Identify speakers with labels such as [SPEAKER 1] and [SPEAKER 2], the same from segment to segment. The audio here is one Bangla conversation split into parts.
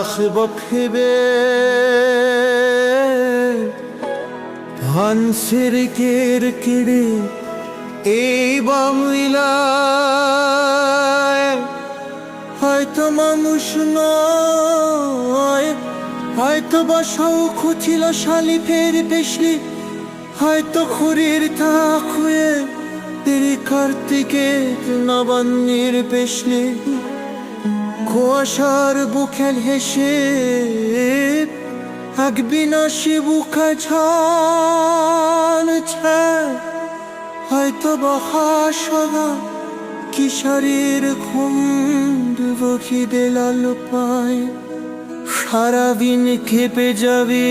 [SPEAKER 1] আখ বখিবে ধানসের কের কিড়ে এই বাংলায় হয়তো মানুষ নয়, হয়তো বা শৌখ ছিল শালিফের পেশলি, হয়তো খুরির তাক হয়ে তেরে কার্তিকের নবান্নের পেশলি। কুয়াশার বুকেল হেসে এক বিনাশী বুকা ছাল হয়তো বহাসদা কিশোরীর খুন্দ বকি দেলাল পায়। সারাদিন খেপে যাবে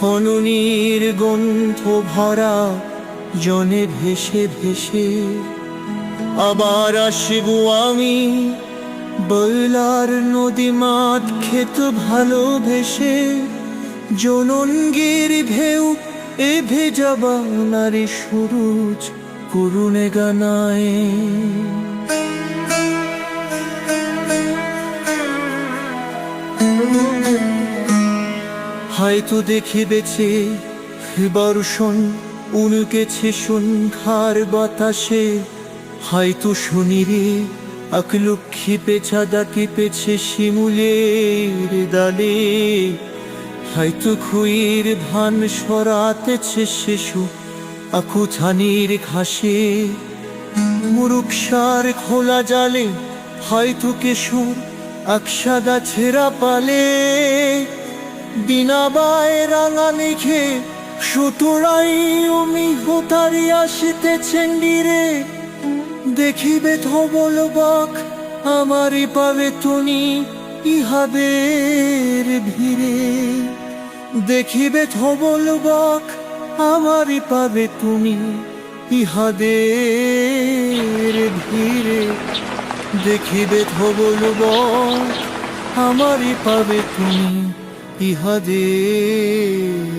[SPEAKER 1] হনুনির গন্ধ ভরা জনে ভেসে ভেসে। আবার আসিব আমি বৈলার নদী মাত খেত ভালোবেসে। জনঙ্গির ভেউ এ ভেজাবা নারী সুরুজ করুণে গানায়। হয়তো দেখিবেছে বর্ষণ উনকেছে সন্ধ্যার বাতাসে। হয়তো শুনি আকলক্ষী পেছা ডাকিপেছে শিমুলের ডালে। হয়তো খুইর ধান সরাতেছে শিশু আকুথানির ঘাসে। মুরুক্ষার খোলা জালে, হয়তো কেশর আকশা গাছেরা পালে। বিনাবায় রাঙা লিখে সুতরাই অমি হোতারি আসিতেছেন রে দেখিবে ধবল বাক আমারই পাবে তুমি ইহাদের ভিড়ে। দেখিবে ধবল বাক আমারই পাবে তুমি ইহাদের ভিড়ে। দেখিবে ধবল বাক আমারই পাবে তুমি ইহাদের